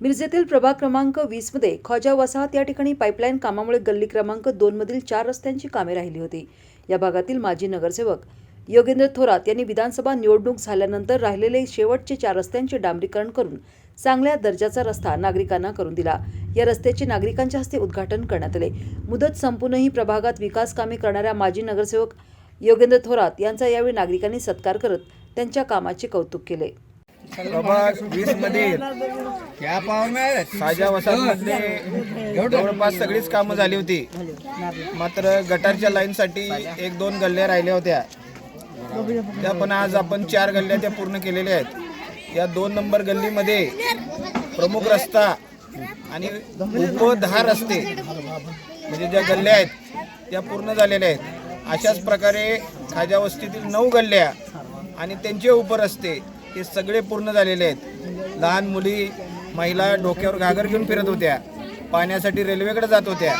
मिरजेतील प्रभाग क्रमांक वीसमध्ये ख्वाजा वसाहत या ठिकाणी पाईपलाईन कामामुळे गल्ली क्रमांक दोनमधील चार रस्त्यांची कामे राहिली होती. या भागातील माजी नगरसेवक योगेंद्र थोरात यांनी विधानसभा निवडणूक झाल्यानंतर राहिलेले शेवटचे चार रस्त्यांचे डांबरीकरण करून चांगल्या दर्जाचा रस्ता नागरिकांना करून दिला. या रस्त्याचे नागरिकांच्या हस्ते उद्घाटन करण्यात आले. मुदत संपूनही प्रभागात विकास कामे करणाऱ्या माजी नगरसेवक योगेंद्र थोरात यांचा यावेळी नागरिकांनी सत्कार करत त्यांच्या कामाचे कौतुक केले. वीसमध्ये साजा वसाहत मध्ये जवळपास सगळीच कामं झाली होती. मात्र गटारच्या लाईनसाठी एक दोन गल्ल्या राहिल्या होत्या. त्या पण आज आपण चार गल्ल्या त्या पूर्ण केलेल्या आहेत. या दोन नंबर गल्लीमध्ये प्रमुख रस्ता आणि उप दहा रस्ते म्हणजे ज्या गल्ल्या आहेत त्या पूर्ण झालेल्या आहेत. अशाच प्रकारे खाजा वस्तीतील नऊ गल्ल्या आणि त्यांचे उपरस्ते हे सगळे पूर्ण झालेले आहेत. लहान मुली महिला डोक्यावर घागर घेऊन फिरत होत्या. पाण्यासाठी रेल्वेकडे जात होत्या.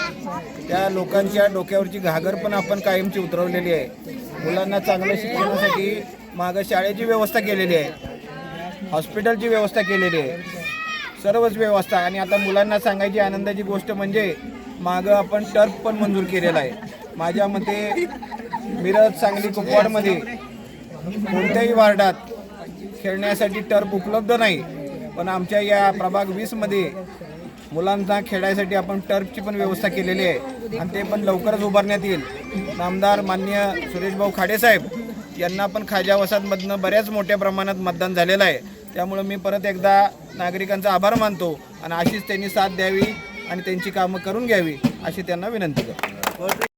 त्या लोकांच्या डोक्यावरची घागर पण आपण कायमची उतरवलेली आहे. मुलांना चांगलं शिक्षणासाठी मागं शाळेची व्यवस्था केलेली आहे. हॉस्पिटलची व्यवस्था केलेली आहे. सर्वच व्यवस्था. आणि आता मुलांना सांगायची आनंदाची गोष्ट म्हणजे मागं आपण टर्फ पण मंजूर केलेला आहे. माझ्या मते मिरज सांगली कुपवाडमध्ये कोणत्याही वार्डात खेळण्यासाठी टर्फ उपलब्ध नाही. पण आमच्या या प्रभाग वीसमध्ये मुलांना खेळायसाठी आपण टर्फची पण व्यवस्था केलेली आहे. आणि ते पण लवकरच उभारण्यात येईल. आमदार मान्य सुरेशभाऊ खाडेसाहेब यांना पण खाजा वसाहतमधनं बऱ्याच मोठ्या प्रमाणात मतदान झालेलं आहे. त्यामुळं मी परत एकदा नागरिकांचा आभार मानतो आणि अशीच त्यांनी साथ द्यावी आणि त्यांची कामं करून घ्यावी अशी त्यांना विनंती करतो.